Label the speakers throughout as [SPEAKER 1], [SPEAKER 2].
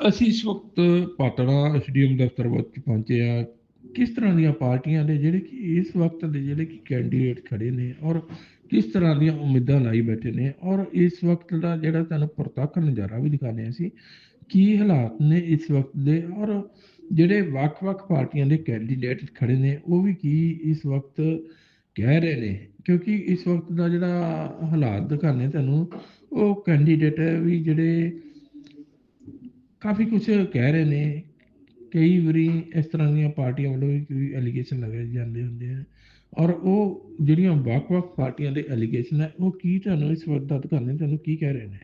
[SPEAKER 1] ਅਸੀਂ ਇਸ ਵਕਤ ਪਾਤੜਾ ਐਸਡੀਐਮ ਦਫ਼ਤਰ ਵਿੱਚ ਪਹੁੰਚੇ ਆ ਕਿਸ ਤਰ੍ਹਾਂ ਦੀਆਂ ਪਾਰਟੀਆਂ ਦੇ ਜਿਹੜੇ ਕਿ ਇਸ ਵਕਤ ਦੇ ਜਿਹੜੇ ਕਿ ਕੈਂਡੀਡੇਟ ਖੜੇ ਨੇ ਔਰ ਕਿਸ ਤਰ੍ਹਾਂ ਦੀਆਂ ਉਮੀਦਾਂ ਲਾਈ ਬੈਠੇ ਨੇ ਔਰ ਇਸ ਵਕਤ ਦਾ ਜਿਹੜਾ ਤੁਹਾਨੂੰ ਪ੍ਰਤੱਖ ਨਜ਼ਾਰਾ ਵੀ ਦਿਖਾਣੇ ਆ ਅਸੀਂ, ਕੀ ਹਾਲਾਤ ਨੇ ਇਸ ਵਕਤ ਦੇ ਔਰ ਜਿਹੜੇ ਵੱਖ-ਵੱਖ ਪਾਰਟੀਆਂ ਦੇ ਕੈਂਡੀਡੇਟ ਖੜੇ ਨੇ, ਉਹ ਵੀ ਕੀ ਇਸ ਵਕਤ ਕਹਿ ਰਹੇ ਨੇ? ਕਿਉਂਕਿ ਇਸ ਵਕਤ ਦਾ ਜਿਹੜਾ ਹਾਲਾਤ ਦਿਖਾਣੇ ਤੁਹਾਨੂੰ, ਉਹ ਕੈਂਡੀਡੇਟ ਵੀ ਜਿਹੜੇ ਕਾਫੀ ਕੁਝ ਕਹਿ ਰਹੇ ਨੇ। ਕਈ ਵਾਰੀ ਇਸ ਤਰ੍ਹਾਂ ਦੀਆਂ ਪਾਰਟੀਆਂ ਵੱਲੋਂ ਵੀ ਕੋਈ ਐਲੀਗੇਸ਼ਨ ਲਗਾਏ ਜਾਂਦੇ ਹੁੰਦੇ ਆ। ਔਰ ਉਹ ਜਿਹੜੀਆਂ ਵੱਖ-ਵੱਖ ਪਾਰਟੀਆਂ ਦੇ ਐਲੀਗੇਸ਼ਨ ਹੈ ਉਹ ਕੀ ਤੁਹਾਨੂੰ ਇਸ ਵਕਤ ਦਾ ਦਿਖਾਣੇ ਤੁਹਾਨੂੰ ਕੀ ਕਹਿ ਰਹੇ ਨੇ?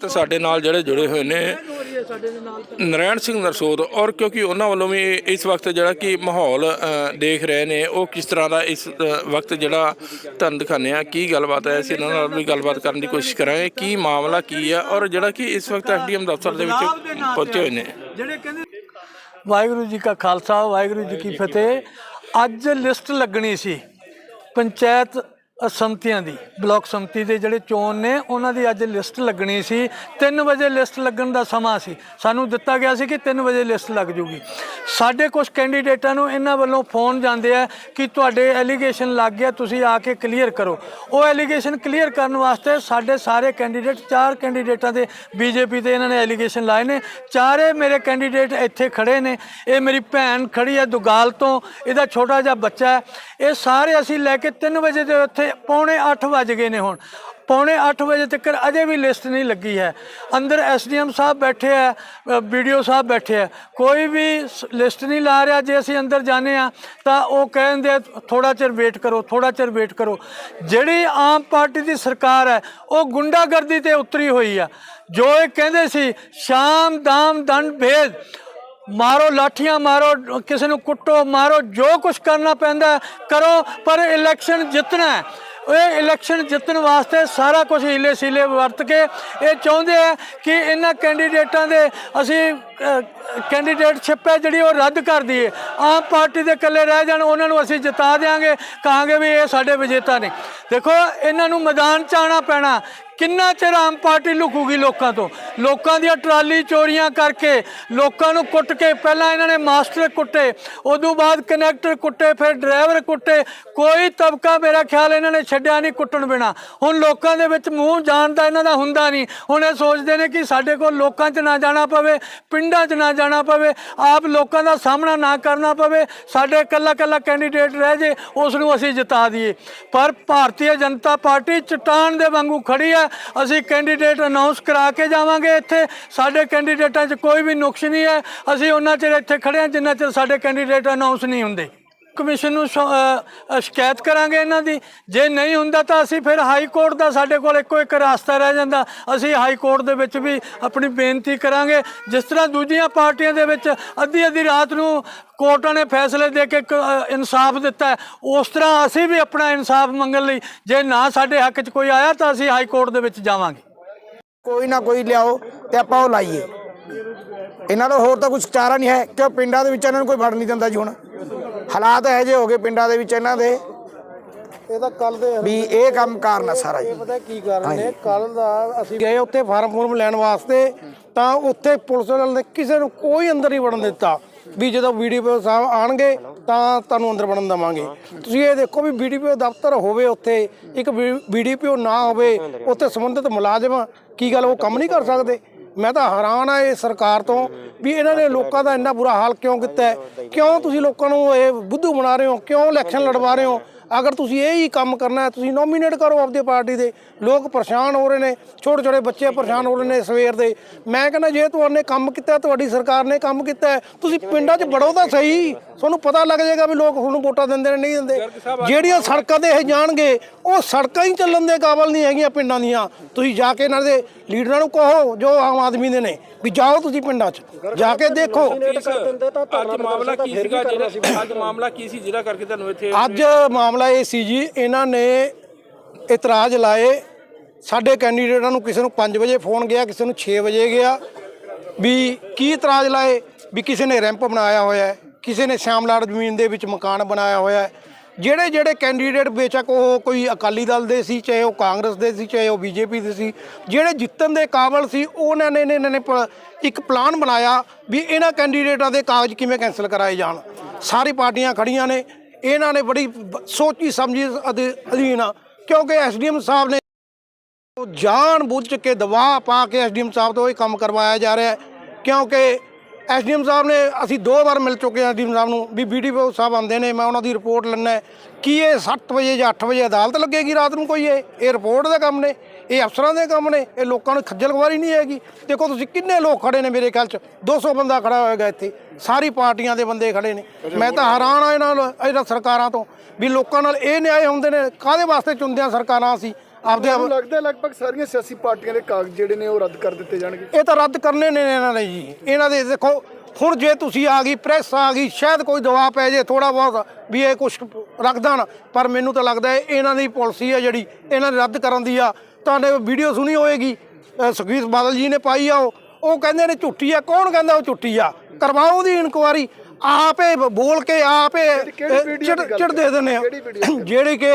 [SPEAKER 2] ਤੇ ਸਾਡੇ ਨਾਲ ਜਿਹੜੇ ਜੁੜੇ ਹੋਏ ਨੇ ਨਰੈਣ ਸਿੰਘ ਨਰਸੋਦ ਔਰ ਕਿਉਂਕਿ ਉਹਨਾਂ ਵੱਲੋਂ ਵੀ ਇਸ ਵਕਤ ਜਿਹੜਾ ਕਿ ਮਾਹੌਲ ਦੇਖ ਰਹੇ ਨੇ ਉਹ ਕਿਸ ਤਰ੍ਹਾਂ ਦਾ ਇਸ ਵਕਤ ਜਿਹੜਾ ਤੁਹਾਨੂੰ ਦਿਖਾਉਂਦੇ ਆ ਕੀ ਗੱਲਬਾਤ ਹੈ ਅਸੀਂ ਇਹਨਾਂ ਨਾਲ ਵੀ ਗੱਲਬਾਤ ਕਰਨ ਦੀ ਕੋਸ਼ਿਸ਼ ਕਰਾਂਗੇ ਕੀ ਮਾਮਲਾ ਕੀ ਹੈ ਔਰ ਜਿਹੜਾ ਕਿ ਇਸ ਵਕਤ ਐਸਡੀਐਮ ਦਫ਼ਤਰ ਦੇ ਵਿੱਚ ਪਹੁੰਚੇ ਹੋਏ ਨੇ।
[SPEAKER 3] ਵਾਹਿਗੁਰੂ ਜੀ ਕਾ ਖਾਲਸਾ ਵਾਹਿਗੁਰੂ ਜੀ ਕੀ ਫਤਿਹ। ਅੱਜ ਲਿਸਟ ਲੱਗਣੀ ਸੀ ਪੰਚਾਇਤ ਸੰਮਤੀਆਂ ਦੀ, ਬਲਾਕ ਸੰਮਤੀ ਦੇ ਜਿਹੜੇ ਚੋਣ ਨੇ, ਉਹਨਾਂ ਦੀ ਅੱਜ ਲਿਸਟ ਲੱਗਣੀ ਸੀ। 3 ਵਜੇ ਲਿਸਟ ਲੱਗਣ ਦਾ ਸਮਾਂ ਸੀ। ਸਾਨੂੰ ਦਿੱਤਾ ਗਿਆ ਸੀ ਕਿ 3 ਵਜੇ ਲਿਸਟ ਲੱਗ ਜੂਗੀ। ਸਾਡੇ ਕੁਝ ਕੈਂਡੀਡੇਟਾਂ ਨੂੰ ਇਹਨਾਂ ਵੱਲੋਂ ਫੋਨ ਜਾਂਦੇ ਆ ਕਿ ਤੁਹਾਡੇ ਐਲੀਗੇਸ਼ਨ ਲੱਗ ਗਿਆ, ਤੁਸੀਂ ਆ ਕੇ ਕਲੀਅਰ ਕਰੋ। ਉਹ ਐਲੀਗੇਸ਼ਨ ਕਲੀਅਰ ਕਰਨ ਵਾਸਤੇ ਸਾਡੇ ਸਾਰੇ ਕੈਂਡੀਡੇਟ ਚਾਰ ਕੈਂਡੀਡੇਟਾਂ ਦੇ ਬੀਜੇਪੀ ਤੇ ਇਹਨਾਂ ਨੇ ਐਲੀਗੇਸ਼ਨ ਲਾਏ ਨੇ। ਚਾਰੇ ਮੇਰੇ ਕੈਂਡੀਡੇਟ ਇੱਥੇ ਖੜੇ ਨੇ। ਇਹ ਮੇਰੀ ਭੈਣ ਖੜੀ ਹੈ ਦੁਗਾਲ ਤੋਂ। ਇਹਦਾ ਛੋਟਾ ਜਿਹਾ ਬੱਚਾ ਹੈ। ਇਹ ਸਾਰੇ ਅਸੀਂ ਲੈ ਕੇ 3 ਵਜੇ ਦੇ ਉੱਥੇ ਪੌਣੇ 8 ਵਜ ਗਏ ਨੇ ਹੁਣ। ਪੌਣੇ 8 ਵਜੇ ਤੱਕ ਅਜੇ ਵੀ ਲਿਸਟ ਨਹੀਂ ਲੱਗੀ ਹੈ। ਅੰਦਰ ਐਸਡੀਐਮ ਸਾਹਿਬ ਬੈਠੇ ਆ ਵੀਡੀਓ ਸਾਹਿਬ ਬੈਠੇ ਆ। ਕੋਈ ਵੀ ਲਿਸਟ ਨਹੀਂ ਲਾ ਰਿਹਾ। ਜੇ ਅਸੀਂ ਅੰਦਰ ਜਾਂਦੇ ਆ ਤਾਂ ਉਹ ਕਹਿੰਦੇ ਥੋੜਾ ਚਿਰ ਵੇਟ ਕਰੋ ਥੋੜਾ ਚਿਰ ਵੇਟ ਕਰੋ। ਜਿਹੜੀ ਆਮ ਪਾਰਟੀ ਦੀ ਸਰਕਾਰ ਹੈ, ਉਹ ਗੁੰਡਾਗਰਦੀ ਤੇ ਉਤਰੀ ਹੋਈ ਆ। ਜੋ ਇਹ ਕਹਿੰਦੇ ਸੀ, ਸ਼ਾਮ, ਦਾਮ, ਦੰਡ, ਭੇਦ। ਮਾਰੋ ਲਾਠੀਆਂ, ਮਾਰੋ, ਕਿਸੇ ਨੂੰ ਕੁੱਟੋ, ਮਾਰੋ, ਜੋ ਕੁਝ ਕਰਨਾ ਪੈਂਦਾ ਕਰੋ, ਪਰ ਇਲੈਕਸ਼ਨ ਜਿੱਤਣਾ ਹੈ। ਇਹ ਇਲੈਕਸ਼ਨ ਜਿੱਤਣ ਵਾਸਤੇ ਸਾਰਾ ਕੁਝ ਹੀਲੇ ਸੀਲੇ ਵਰਤ ਕੇ ਇਹ ਚਾਹੁੰਦੇ ਆ ਕਿ ਇਹਨਾਂ ਕੈਂਡੀਡੇਟਾਂ ਦੇ ਅਸੀਂ ਕੈਂਡੀਡੇਟ ਛਿੱਪੇ ਜਿਹੜੀ ਉਹ ਰੱਦ ਕਰ ਦਈਏ। ਆਮ ਪਾਰਟੀ ਦੇ ਇਕੱਲੇ ਰਹਿ ਜਾਣ, ਉਹਨਾਂ ਨੂੰ ਅਸੀਂ ਜਿਤਾ ਦੇਾਂਗੇ ਕਹਾਂਗੇ ਵੀ ਇਹ ਸਾਡੇ ਵਿਜੇਤਾ ਨੇ। ਦੇਖੋ, ਇਹਨਾਂ ਨੂੰ ਮੈਦਾਨ ਚ ਆਉਣਾ ਪੈਣਾ। ਕਿੰਨਾ ਚਿਰ ਆਮ ਪਾਰਟੀ ਲੁਕੂਗੀ ਲੋਕਾਂ ਤੋਂ? ਲੋਕਾਂ ਦੀਆਂ ਟਰਾਲੀ ਚੋਰੀਆਂ ਕਰਕੇ ਲੋਕਾਂ ਨੂੰ ਕੁੱਟ ਕੇ ਪਹਿਲਾਂ ਇਹਨਾਂ ਨੇ ਮਾਸਟਰ ਕੁੱਟੇ, ਉਦੋਂ ਬਾਅਦ ਕਨੈਕਟਰ ਕੁੱਟੇ, ਫਿਰ ਡਰਾਈਵਰ ਕੁੱਟੇ, ਕੋਈ ਤਬਕਾ ਮੇਰਾ ਖਿਆਲ ਇਹਨਾਂ ਨੇ ਛੱਡਿਆ ਨਹੀਂ ਕੁੱਟਣ ਬਿਨਾ। ਹੁਣ ਲੋਕਾਂ ਦੇ ਵਿੱਚ ਮੂੰਹ ਜਾਣ ਦਾ ਇਹਨਾਂ ਦਾ ਹੁੰਦਾ ਨਹੀਂ। ਹੁਣ ਇਹ ਸੋਚਦੇ ਨੇ ਕਿ ਸਾਡੇ ਕੋਲ ਲੋਕਾਂ 'ਚ ਨਾ ਜਾਣਾ ਪਵੇ, ਪਿੰਡਾਂ 'ਚ ਨਾ ਜਾਣਾ ਪਵੇ, ਆਪ ਲੋਕਾਂ ਦਾ ਸਾਹਮਣਾ ਨਾ ਕਰਨਾ ਪਵੇ, ਸਾਡੇ ਇਕੱਲਾ ਇਕੱਲਾ ਕੈਂਡੀਡੇਟ ਰਹਿ ਜੇ, ਉਸ ਨੂੰ ਅਸੀਂ ਜਿਤਾ ਦਈਏ। ਪਰ ਭਾਰਤੀ ਜਨਤਾ ਪਾਰਟੀ ਚਟਾਨ ਦੇ ਵਾਂਗੂ ਖੜੀ ਹੈ ਅਸੀਂ ਕੈਂਡੀਡੇਟ ਅਨਾਉਂਸ ਕਰਾ ਕੇ ਜਾਵਾਂਗੇ ਇੱਥੇ। ਸਾਡੇ ਕੈਂਡੀਡੇਟਾਂ 'ਚ ਕੋਈ ਵੀ ਨੁਕਸ ਨਹੀਂ ਹੈ। ਅਸੀਂ ਉਹਨਾਂ ਚਿਰ ਇੱਥੇ ਖੜੇ ਹਾਂ ਜਿੰਨਾ ਚਿਰ ਸਾਡੇ ਕੈਂਡੀਡੇਟ ਅਨਾਉਂਸ ਨਹੀਂ ਹੁੰਦੇ। ਕਮਿਸ਼ਨ ਨੂੰ ਸ਼- ਅ, ਅ, ਸ਼ਿਕਾਇਤ ਕਰਾਂਗੇ ਇਹਨਾਂ ਦੀ। ਜੇ ਨਹੀਂ ਹੁੰਦਾ ਤਾਂ ਅਸੀਂ ਫਿਰ ਹਾਈ ਕੋਰਟ ਦਾ ਸਾਡੇ ਕੋਲ ਇੱਕੋ ਇੱਕ ਰਸਤਾ ਰਹਿ ਜਾਂਦਾ। ਅਸੀਂ ਹਾਈ ਕੋਰਟ ਦੇ ਵਿੱਚ ਵੀ ਆਪਣੀ ਬੇਨਤੀ ਕਰਾਂਗੇ। ਜਿਸ ਤਰ੍ਹਾਂ ਦੂਜੀਆਂ ਪਾਰਟੀਆਂ ਦੇ ਵਿੱਚ ਅੱਧੀ ਅੱਧੀ ਰਾਤ ਨੂੰ ਕੋਰਟਾਂ ਨੇ ਫੈਸਲੇ ਦੇ ਕੇ ਇੱਕ, ਅ, ਇਨਸਾਫ ਦਿੱਤਾ ਹੈ, ਉਸ ਤਰ੍ਹਾਂ ਅਸੀਂ ਵੀ ਆਪਣਾ ਇਨਸਾਫ ਮੰਗਣ ਲਈ ਜੇ ਨਾ ਸਾਡੇ ਹੱਕ 'ਚ ਕੋਈ ਆਇਆ ਤਾਂ ਅਸੀਂ ਹਾਈ ਕੋਰਟ ਦੇ ਵਿੱਚ ਜਾਵਾਂਗੇ।
[SPEAKER 4] ਕੋਈ ਨਾ ਕੋਈ ਲਿਆਓ ਤੇ ਆਪਾਂ ਉਹ ਲਾਈਏ। ਇਹਨਾਂ ਦਾ ਹੋਰ ਤਾਂ ਕੁਝ ਚਾਰਾ ਨਹੀਂ ਹੈ। ਕਿ ਪਿੰਡਾਂ ਦੇ ਵਿੱਚ ਇਹਨਾਂ ਨੂੰ ਕੋਈ ਵੜ ਨਹੀਂ ਦਿੰਦਾ ਜੀ ਹੁਣ। ਹਾਲਾਤ ਇਹੋ ਜਿਹੇ ਹੋ ਗਏ ਪਿੰਡਾਂ ਦੇ ਵਿੱਚ ਇਹਨਾਂ ਦੇ।
[SPEAKER 5] ਇਹ ਤਾਂ ਕੱਲ ਦੇ
[SPEAKER 4] ਵੀ ਇਹ ਕੰਮ ਕਾਰਨ ਆ ਸਾਰਾ ਜੀ।
[SPEAKER 5] ਪਤਾ ਕੀ ਕਾਰਨ ਨੇ? ਕੱਲ ਦਾ ਅਸੀਂ ਗਏ ਉੱਥੇ ਫਾਰਮ ਫੂਰਮ ਲੈਣ ਵਾਸਤੇ ਤਾਂ ਉੱਥੇ ਪੁਲਿਸ ਵਾਲਿਆਂ ਨੇ ਕਿਸੇ ਨੂੰ ਕੋਈ ਅੰਦਰ ਨਹੀਂ ਵੜਨ ਦਿੱਤਾ। ਵੀ ਜਦੋਂ ਵੀਡੀਓ ਸਾਹਿਬ ਆਣਗੇ ਤਾਂ ਤੁਹਾਨੂੰ ਅੰਦਰ ਵੜਨ ਦਵਾਂਗੇ। ਤੁਸੀਂ ਇਹ ਦੇਖੋ ਵੀ ਵੀਡੀਓ ਦਫ਼ਤਰ ਹੋਵੇ ਉੱਥੇ ਇੱਕ ਵੀਡੀਓ ਨਾ ਹੋਵੇ ਉੱਥੇ ਸੰਬੰਧਿਤ ਮੁਲਾਜ਼ਮ ਕੀ ਗੱਲ ਉਹ ਕੰਮ ਨਹੀਂ ਕਰ ਸਕਦੇ? ਮੈਂ ਤਾਂ ਹੈਰਾਨ ਆ ਇਹ ਸਰਕਾਰ ਤੋਂ ਵੀ ਇਹਨਾਂ ਨੇ ਲੋਕਾਂ ਦਾ ਇੰਨਾ ਬੁਰਾ ਹਾਲ ਕਿਉਂ ਕੀਤਾ ਹੈ? ਕਿਉਂ ਤੁਸੀਂ ਲੋਕਾਂ ਨੂੰ ਇਹ ਬੁੱਧੂ ਬਣਾ ਰਹੇ ਹੋ ਕਿਉਂ ਇਲੈਕਸ਼ਨ ਲੜਵਾ ਰਹੇ ਹੋ ਅਗਰ ਤੁਸੀਂ ਇਹ ਹੀ ਕੰਮ ਕਰਨਾ ਹੈ ਤੁਸੀਂ ਨੋਮੀਨੇਟ ਕਰੋ ਆਪਦੀ ਪਾਰਟੀ ਦੇ। ਲੋਕ ਪਰੇਸ਼ਾਨ ਹੋ ਰਹੇ ਨੇ ਛੋਟੇ ਛੋਟੇ ਬੱਚੇ ਪਰੇਸ਼ਾਨ ਹੋ ਰਹੇ ਨੇ ਸਵੇਰ ਦੇ। ਮੈਂ ਕਹਿੰਦਾ ਜੇ ਤੁਹਾਨੇ ਕੰਮ ਕੀਤਾ ਤੁਹਾਡੀ ਸਰਕਾਰ ਨੇ ਕੰਮ ਕੀਤਾ ਤੁਸੀਂ ਪਿੰਡਾਂ 'ਚ ਵੜੋ ਤਾਂ ਸਹੀ। ਤੁਹਾਨੂੰ ਪਤਾ ਲੱਗ ਜਾਏਗਾ ਵੀ ਲੋਕ ਤੁਹਾਨੂੰ ਵੋਟਾਂ ਦਿੰਦੇ ਨੇ ਨਹੀਂ ਦਿੰਦੇ। ਜਿਹੜੀਆਂ ਸੜਕਾਂ ਤੇ ਇਹ ਜਾਣਗੇ ਉਹ ਸੜਕਾਂ ਹੀ ਚੱਲਣ ਦੇ ਕਾਬਲ ਨਹੀਂ ਹੈਗੀਆਂ ਪਿੰਡਾਂ ਦੀਆਂ। ਤੁਸੀਂ ਜਾ ਕੇ ਇਹਨਾਂ ਦੇ ਲੀਡਰਾਂ ਨੂੰ ਕਹੋ ਜੋ ਆਮ ਆਦਮੀ ਦੇ ਨੇ ਵੀ ਜਾਓ ਤੁਸੀਂ ਪਿੰਡਾਂ 'ਚ। ਜਾ ਕੇ ਦੇਖੋ।
[SPEAKER 2] ਅੱਜ ਮਾਮਲਾ ਕੀ ਸੀਗਾ? ਜਿਹੜਾ ਅੱਜ ਮਾਮਲਾ ਕੀ ਸੀ? ਜਿਹੜਾ ਕਰਕੇ ਤੁਹਾਨੂੰ ਇੱਥੇ
[SPEAKER 5] ਅੱਜ ਮਾਮਲਾ ਇਹ ਸੀ ਜੀ, ਇਹਨਾਂ ਨੇ ਇਤਰਾਜ਼ ਲਾਏ। ਸਾਡੇ ਕੈਂਡੀਡੇਟਾਂ ਨੂੰ ਕਿਸੇ ਨੂੰ 5 ਵਜੇ ਫੋਨ ਗਿਆ, ਕਿਸੇ ਨੂੰ 6 ਵਜੇ ਗਿਆ ਵੀ ਕੀ ਇਤਰਾਜ਼ ਲਾਏ? ਵੀ ਕਿਸੇ ਨੇ ਰੈਂਪ ਬਣਾਇਆ ਹੋਇਆ ਹੈ, ਕਿਸੇ ਨੇ ਸ਼ਾਮਲਾੜ ਜ਼ਮੀਨ ਦੇ ਵਿੱਚ ਮਕਾਨ ਬਣਾਇਆ ਹੋਇਆ ਹੈ। ਜਿਹੜੇ ਜਿਹੜੇ ਕੈਂਡੀਡੇਟ ਬੇਸ਼ੱਕ ਉਹ ਕੋਈ ਅਕਾਲੀ ਦਲ ਦੇ ਸੀ, ਚਾਹੇ ਉਹ ਕਾਂਗਰਸ ਦੇ ਸੀ, ਚਾਹੇ ਉਹ ਬੀਜੇਪੀ ਦੇ ਸੀ, ਜਿਹੜੇ ਜਿੱਤਣ ਦੇ ਕਾਬਲ ਸੀ, ਉਹਨਾਂ ਨੇ, ਇਹਨਾਂ ਨੇ ਪ- ਇੱਕ ਪਲਾਨ ਬਣਾਇਆ ਵੀ ਇਹਨਾਂ ਕੈਂਡੀਡੇਟਾਂ ਦੇ ਕਾਗਜ਼ ਕਿਵੇਂ ਕੈਂਸਲ ਕਰਾਏ ਜਾਣ। ਸਾਰੀ ਪਾਰਟੀਆਂ ਖੜੀਆਂ ਨੇ ਇਹਨਾਂ ਨੇ ਬੜੀ ਸੋਚੀ ਸਮਝੀ ਅਧੀ- ਅਧੀਨ ਕਿਉਂਕਿ ਐਸਡੀਐਮ ਸਾਹਿਬ ਨੇ ਜਾਣ ਬੁੱਝ ਕੇ ਦਬਾਅ ਪਾ ਕੇ ਐਸਡੀਐਮ ਸਾਹਿਬ ਤੋਂ ਇਹ ਕੰਮ ਕਰਵਾਇਆ ਜਾ ਰਿਹਾ ਹੈ। ਕਿਉਂਕਿ ਐਸਡੀਐਮ ਸਾਹਿਬ ਨੇ, ਅਸੀਂ ਦੋ ਵਾਰ ਮਿਲ ਚੁੱਕੇ ਹਾਂ ਐਸਡੀਐਮ ਸਾਹਿਬ ਨੂੰ, ਵੀ ਬੀਡੀਪੀਓ ਸਾਹਿਬ ਆਉਂਦੇ ਨੇ, ਮੈਂ ਉਹਨਾਂ ਦੀ ਰਿਪੋਰਟ ਲੈਣਾ ਕੀ ਇਹ 7 ਵਜੇ ਜਾਂ 8 ਵਜੇ ਅਦਾਲਤ ਲੱਗੇਗੀ ਰਾਤ ਨੂੰ ਕੋਈ? ਇਹ ਇਹ ਰਿਪੋਰਟ ਦੇ ਕੰਮ ਨੇ। ਇਹ ਅਫਸਰਾਂ ਦੇ ਕੰਮ ਨੇ ਇਹ ਲੋਕਾਂ ਨੂੰ ਖੱਜਲ ਖਵਾਰੀ ਨਹੀਂ ਹੈਗੀ। ਦੇਖੋ ਤੁਸੀਂ ਕਿੰਨੇ ਲੋਕ ਖੜੇ ਨੇ ਮੇਰੇ ਖਿਆਲ ਚ? 200 ਬੰਦਾ ਖੜਾ ਹੋਏਗਾ ਇੱਥੇ। ਸਾਰੀ ਪਾਰਟੀਆਂ ਦੇ ਬੰਦੇ ਖੜੇ ਨੇ। ਮੈਂ ਤਾਂ ਹੈਰਾਨ ਆ ਇਹਨਾਂ ਨਾਲ ਇਹਨਾਂ ਸਰਕਾਰਾਂ ਤੋਂ ਵੀ ਲੋਕਾਂ ਨਾਲ ਇਹ ਨਿਆਂ ਹੁੰਦੇ ਨੇ ਕਾਹਦੇ ਵਾਸਤੇ ਚੁਣਦੇ ਆ ਸਰਕਾਰਾਂ ਅਸੀਂ? ਆਪਦੇ ਆਪ
[SPEAKER 6] ਲੱਗਦਾ ਲਗਭਗ ਸਾਰੀਆਂ ਸਿਆਸੀ ਪਾਰਟੀਆਂ ਦੇ ਕਾਗਜ਼ ਜਿਹੜੇ ਨੇ ਉਹ ਰੱਦ ਕਰ ਦਿੱਤੇ ਜਾਣਗੇ।
[SPEAKER 5] ਇਹ ਤਾਂ ਰੱਦ ਕਰਨੇ ਨੇ ਇਹਨਾਂ ਨੇ ਜੀ। ਇਹਨਾਂ ਦੇ ਦੇਖੋ ਹੁਣ ਜੇ ਤੁਸੀਂ ਆ ਗਈ ਪ੍ਰੈਸ ਆ ਗਈ ਸ਼ਾਇਦ ਕੋਈ ਦਵਾ ਪੈ ਜੇ ਥੋੜਾ ਬਹੁਤ ਵੀ ਇਹ ਕੁਝ ਰੱਖ ਦੇਣ ਪਰ ਮੈਨੂੰ ਤਾਂ ਲੱਗਦਾ ਇਹਨਾਂ ਦੀ ਪਾਲਿਸੀ ਹੈ ਜਿਹੜੀ ਇਹਨਾਂ ਨੇ ਰੱਦ ਕਰਨ ਦੀ ਆ। ਤੁਹਾਨੇ ਵੀਡੀਓ ਸੁਣੀ ਹੋਏਗੀ। ਸੁਖਬੀਰ ਬਾਦਲ ਜੀ ਨੇ ਪਾਈ ਆ ਉਹ। ਕਹਿੰਦੇ ਨੇ ਝੁੱਟੀ ਆ। ਕੌਣ ਕਹਿੰਦਾ ਉਹ ਝੁੱਟੀ ਆ? ਕਰਵਾਓ ਉਹਦੀ ਇਨਕੁਆਰੀ। ਆਪੇ ਬੋਲ ਕੇ ਆਪੇ ਚਿੜ
[SPEAKER 6] ਦੀ
[SPEAKER 5] ਦੇ ਦਿੰਦੇ ਆ। ਜਿਹੜੀ ਕਿ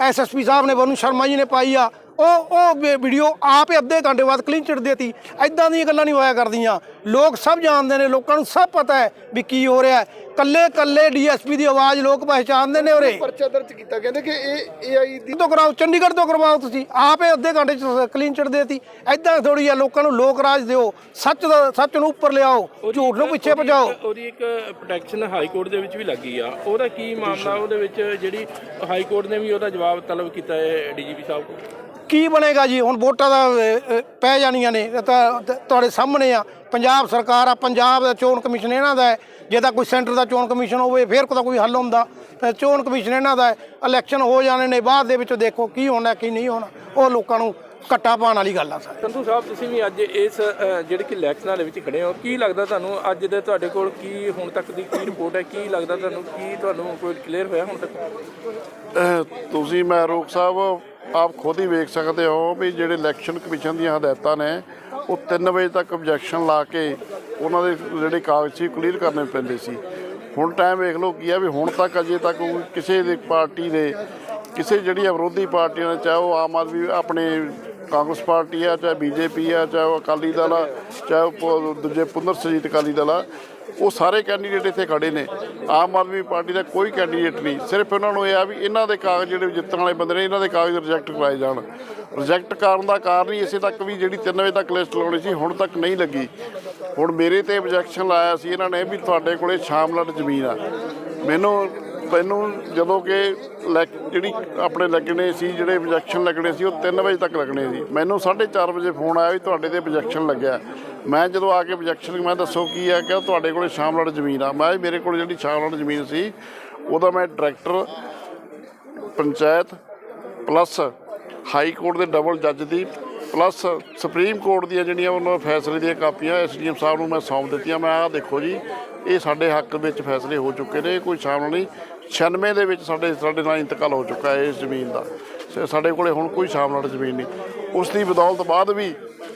[SPEAKER 5] ਐਸਐਸਪੀ ਸਾਹਿਬ ਨੇ ਵਰੁਣ ਸ਼ਰਮਾ ਜੀ ਨੇ ਪਾਈ ਆ। ਉਹ ਉਹ ਵੀਡੀਓ ਆਪ ਹੀ ਅੱਧੇ ਘੰਟੇ ਬਾਅਦ ਕਲੀਨ ਚਿਟ ਦੇਤੀ। ਐਦਾਂ ਦੀਆਂ ਗੱਲਾਂ ਨਹੀਂ ਹੋਇਆ ਕਰਦੀਆਂ। ਲੋਕ ਸਭ ਜਾਣਦੇ ਨੇ ਲੋਕਾਂ ਨੂੰ ਸਭ ਪਤਾ ਹੈ ਵੀ ਕੀ ਹੋ ਰਿਹਾ ਹੈ। ਕੱਲੇ ਕੱਲੇ ਡੀਐਸਪੀ ਦੀ ਆਵਾਜ਼ ਲੋਕ ਪਹਿਚਾਣਦੇ ਨੇ ਉਰੇ।
[SPEAKER 6] ਪਰਚਾ ਦਰਜ ਕੀਤਾ। ਕਹਿੰਦੇ ਕਿ ਇਹ ਏਆਈ ਦੀ
[SPEAKER 5] ਤੋਂ ਕਰਾਓ? ਚੰਡੀਗੜ੍ਹ ਤੋਂ ਕਰਵਾਓ ਤੁਸੀਂ। ਆਪੇ ਅੱਧੇ ਘੰਟੇ ਚ ਕਲੀਨ ਚਿਟ ਦੇਤੀ। ਐਦਾਂ ਥੋੜੀ ਆ ਲੋਕਾਂ ਨੂੰ ਲੋਕ ਰਾਜ ਦਿਓ। ਸੱਚ ਦਾ ਸੱਚ ਨੂੰ ਉੱਪਰ ਲਿਆਓ। ਝੂਠ ਨੂੰ ਪਿੱਛੇ ਭਜਾਓ।
[SPEAKER 2] ਉਹਦੀ ਇੱਕ ਪ੍ਰੋਟੈਕਸ਼ਨ ਹਾਈ ਕੋਰਟ ਦੇ ਵਿੱਚ ਵੀ ਲੱਗੀ ਆ। ਉਹਦਾ ਕੀ ਮਾਮਲਾ? ਉਹਦੇ ਵਿੱਚ ਜਿਹੜੀ ਹਾਈ ਕੋਰਟ ਨੇ ਵੀ ਉਹਦਾ ਜਵਾਬ ਤਲਬ ਕੀਤਾ ਹੈ ਡੀਜੀਪੀ ਸਾਹਿਬ ਕੋਲ।
[SPEAKER 5] ਕੀ ਬਣੇਗਾ ਜੀ? ਹੁਣ ਵੋਟਾਂ ਦਾ ਪੈ ਜਾਣੀਆਂ ਨੇ ਇਹ ਤਾਂ ਤ- ਤੁਹਾਡੇ ਸਾਹਮਣੇ ਆ। ਪੰਜਾਬ ਸਰਕਾਰ ਆ ਪੰਜਾਬ ਦਾ ਚੋਣ ਕਮਿਸ਼ਨ ਇਹਨਾਂ ਦਾ ਹੈ। ਜੇ ਤਾਂ ਕੋਈ ਸੈਂਟਰ ਦਾ ਚੋਣ ਕਮਿਸ਼ਨ ਹੋਵੇ ਫਿਰ ਤਾਂ ਕੋਈ ਹੱਲ ਹੁੰਦਾ। ਤਾਂ ਚੋਣ ਕਮਿਸ਼ਨ ਇਹਨਾਂ ਦਾ ਹੈ। ਇਲੈਕਸ਼ਨ ਹੋ ਜਾਣੇ ਨੇ ਬਾਅਦ ਦੇ ਵਿੱਚ ਦੇਖੋ ਕੀ ਹੋਣਾ ਕੀ ਨਹੀਂ ਹੋਣਾ। ਉਹ ਲੋਕਾਂ ਨੂੰ ਕੱਟਾ ਪਾਉਣ ਵਾਲੀ ਗੱਲ ਆ ਸਰ।
[SPEAKER 2] ਸੰਧੂ ਸਾਹਿਬ ਤੁਸੀਂ ਵੀ ਅੱਜ ਇਸ ਅ, ਜਿਹੜੇ ਕਿ ਇਲੈਕਸ਼ਨਾਂ ਦੇ ਵਿੱਚ ਖੜੇ ਹੋ ਕੀ ਲੱਗਦਾ ਤੁਹਾਨੂੰ? ਅੱਜ ਦੇ ਤੁਹਾਡੇ ਕੋਲ ਕੀ ਹੁਣ ਤੱਕ ਦੀ ਕੀ ਰਿਪੋਰਟ ਹੈ? ਕੀ ਲੱਗਦਾ ਤੁਹਾਨੂੰ? ਕੀ ਤੁਹਾਨੂੰ ਕੋਈ ਕਲੀਅਰ ਹੋਇਆ ਹੁਣ ਤੱਕ?
[SPEAKER 7] ਤੁਸੀਂ ਮਹਿਰੂਖ ਸਾਹਿਬ ਆਪ ਖੁਦ ਹੀ ਵੇਖ ਸਕਦੇ ਹੋ ਵੀ ਜਿਹੜੇ ਇਲੈਕਸ਼ਨ ਕਮਿਸ਼ਨ ਦੀਆਂ ਹਦਾਇਤਾਂ ਨੇ, ਉਹ 3 ਵਜੇ ਤੱਕ ਆਬਜੈਕਸ਼ਨ ਲਾ ਕੇ ਉਹਨਾਂ ਦੇ ਜਿਹੜੇ ਕਾਗਜ਼ ਸੀ ਕਲੀਅਰ ਕਰਨੇ ਪੈਂਦੇ ਸੀ। ਹੁਣ ਟਾਈਮ ਵੇਖ ਲਓ ਕੀ ਆ ਵੀ ਹੁਣ ਤੱਕ ਅਜੇ ਤੱਕ ਕਿਸੇ ਦੀ ਪਾਰਟੀ ਦੇ, ਕਿਸੇ ਜਿਹੜੀ ਵਿਰੋਧੀ ਪਾਰਟੀਆਂ ਨੇ, ਚਾਹੇ ਉਹ ਆਮ ਆਦਮੀ ਆਪਣੇ ਕਾਂਗਰਸ ਪਾਰਟੀ ਆ, ਚਾਹੇ ਬੀਜੇਪੀ ਆ, ਚਾਹੇ ਉਹ ਅਕਾਲੀ ਦਲ ਆ, ਚਾਹੇ ਉਹ ਦੂਜੇ ਪੁਨਰ ਸੁਰਜੀਤ ਅਕਾਲੀ ਦਲ ਆ ਉਹ ਸਾਰੇ ਕੈਂਡੀਡੇਟ ਇੱਥੇ ਖੜੇ ਨੇ। ਆਮ ਆਦਮੀ ਪਾਰਟੀ ਦਾ ਕੋਈ ਕੈਂਡੀਡੇਟ ਨਹੀਂ। ਸਿਰਫ ਉਹਨਾਂ ਨੂੰ ਇਹ ਆ ਵੀ ਇਹਨਾਂ ਦੇ ਕਾਗਜ਼ ਜਿਹੜੇ ਜਿੱਤਣ ਵਾਲੇ ਬੰਦੇ ਨੇ, ਇਹਨਾਂ ਦੇ ਕਾਗਜ਼ ਰਿਜੈਕਟ ਕਰਾਏ ਜਾਣ। ਰਿਜੈਕਟ ਕਰਨ ਦਾ ਕਾਰਨ ਹੀ ਇਸੇ ਤੱਕ ਵੀ ਜਿਹੜੀ 3 ਵਜੇ ਤੱਕ ਲਿਸਟ ਲਾਉਣੀ ਸੀ, ਹੁਣ ਤੱਕ ਨਹੀਂ ਲੱਗੀ। ਹੁਣ ਮੇਰੇ ਤੇ ਆਬਜੈਕਸ਼ਨ ਲਾਇਆ ਸੀ ਇਹਨਾਂ ਨੇ ਵੀ ਤੁਹਾਡੇ ਕੋਲੇ ਸ਼ਾਮਲਟ ਜ਼ਮੀਨ ਆ। ਮੈਨੂੰ ਮੈਨੂੰ ਜਦੋਂ ਕਿ ਲੈਕ- ਜਿਹੜੀ ਆਪਣੇ ਲੱਗਣੇ ਸੀ, ਜਿਹੜੇ ਆਬਜੈਕਸ਼ਨ ਲੱਗਣੇ ਸੀ, ਉਹ 3 ਵਜੇ ਤੱਕ ਲੱਗਣੇ ਸੀ। ਮੈਨੂੰ 4:30 ਵਜੇ ਫੋਨ ਆਇਆ ਵੀ ਤੁਹਾਡੇ ਤੇ ਆਬਜੈਕਸ਼ਨ ਲੱਗਿਆ। ਮੈਂ ਜਦੋਂ ਆ ਕੇ ਆਬਜੈਕਸ਼ਨ ਮੈਂ ਦੱਸੋ ਕੀ ਹੈ ਕਿ ਤੁਹਾਡੇ ਕੋਲੇ ਸ਼ਾਮਲਟ ਜ਼ਮੀਨ ਆ। ਮੈਂ ਮੇਰੇ ਕੋਲ ਜਿਹੜੀ ਸ਼ਾਮਲਟ ਜ਼ਮੀਨ ਸੀ, ਉਹਦਾ ਮੈਂ director panchayat plus high court ਦੇ ਡਬਲ ਜੱਜ ਦੀ ਪਲੱਸ ਸੁਪਰੀਮ ਕੋਰਟ ਦੀਆਂ ਜਿਹੜੀਆਂ ਉਹਨਾਂ ਫੈਸਲੇ ਦੀਆਂ ਕਾਪੀਆਂ ਐਸਡੀਐਮ ਸਾਹਿਬ ਨੂੰ ਮੈਂ ਸੌਂਪ ਦਿੱਤੀਆਂ, ਮੈਂ ਆਹ ਦੇਖੋ ਜੀ, ਇਹ ਸਾਡੇ ਹੱਕ ਵਿੱਚ ਫੈਸਲੇ ਹੋ ਚੁੱਕੇ ਨੇ, ਕੋਈ ਸ਼ਾਮਲ ਨਹੀਂ। 96 ਦੇ ਵਿੱਚ ਸਾਡੇ ਸਾਡੇ ਨਾਲ ਇੰਤਕਾਲ ਹੋ ਚੁੱਕਾ ਹੈ ਇਸ ਜ਼ਮੀਨ ਦਾ। ਸਾਡੇ ਕੋਲੇ ਹੁਣ ਕੋਈ ਸ਼ਾਮਲ ਜ਼ਮੀਨ ਨਹੀਂ। ਉਸ ਦੀ ਬਦੌਲਤ ਬਾਅਦ ਵੀ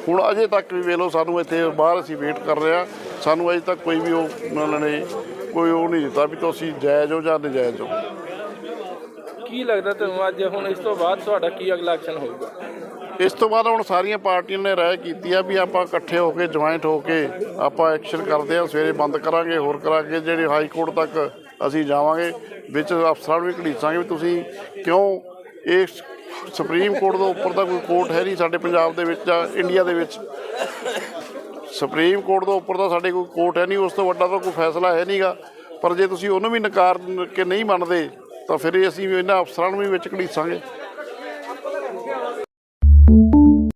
[SPEAKER 7] ਹੁਣ ਅਜੇ ਤੱਕ ਵੀ ਵੇਖ ਸਾਨੂੰ ਇੱਥੇ ਬਾਹਰ ਅਸੀਂ ਵੇਟ ਕਰ ਰਹੇ ਹਾਂ। ਸਾਨੂੰ ਅਜੇ ਤੱਕ ਕੋਈ ਵੀ ਉਹ ਉਹਨਾਂ ਨੇ, ਕੋਈ ਉਹ ਨਹੀਂ ਦਿੱਤਾ ਵੀ ਤੁਸੀਂ ਜਾਇਜ਼ ਹੋ ਜਾਂ ਨਜਾਇਜ਼ ਹੋ।
[SPEAKER 2] ਕੀ ਲੱਗਦਾ ਤੁਹਾਨੂੰ ਅੱਜ ਹੁਣ ਇਸ ਤੋਂ ਬਾਅਦ ਤੁਹਾਡਾ ਕੀ ਅਗਲਾ ਐਕਸ਼ਨ ਹੋਊਗਾ?
[SPEAKER 7] ਇਸ ਤੋਂ ਬਾਅਦ ਹੁਣ ਸਾਰੀਆਂ ਪਾਰਟੀਆਂ ਨੇ ਰਾਏ ਕੀਤੀ ਆ ਵੀ ਆਪਾਂ ਇਕੱਠੇ ਹੋ ਕੇ ਜੁਆਇੰਟ ਹੋ ਕੇ ਆਪਾਂ ਐਕਸ਼ਨ ਕਰਦੇ ਆ, ਸਵੇਰੇ ਬੰਦ ਕਰਾਂਗੇ, ਹੋਰ ਕਰਾਂਗੇ, ਜਿਹੜੇ ਹਾਈ ਕੋਰਟ ਤੱਕ ਅਸੀਂ ਜਾਵਾਂਗੇ, ਵਿੱਚ ਅਫਸਰਾਂ ਨੂੰ ਵੀ ਘੜੀਸਾਂਗੇ ਵੀ ਤੁਸੀਂ ਕਿਉਂ ਇਹ ਸੁਪਰੀਮ ਕੋਰਟ ਤੋਂ ਉੱਪਰ ਤਾਂ ਕੋਈ ਕੋਰਟ ਹੈ ਨਹੀਂ ਸਾਡੇ ਪੰਜਾਬ ਦੇ ਵਿੱਚ ਜਾਂ ਇੰਡੀਆ ਦੇ ਵਿੱਚ। ਸੁਪਰੀਮ ਕੋਰਟ ਤੋਂ ਉੱਪਰ ਤਾਂ ਸਾਡੇ ਕੋਈ ਕੋਰਟ ਹੈ ਨਹੀਂ, ਉਸ ਤੋਂ ਵੱਡਾ ਤਾਂ ਕੋਈ ਫੈਸਲਾ ਹੈ ਨਹੀਂਗਾ। ਪਰ ਜੇ ਤੁਸੀਂ ਉਹਨੂੰ ਵੀ ਨਕਾਰ ਕੇ ਨਹੀਂ ਮੰਨਦੇ, ਤਾਂ ਫਿਰ ਇਹ ਅਸੀਂ ਇਹਨਾਂ ਅਫਸਰਾਂ ਨੂੰ ਵੀ ਵਿੱਚ ਘੜੀਸਾਂਗੇ।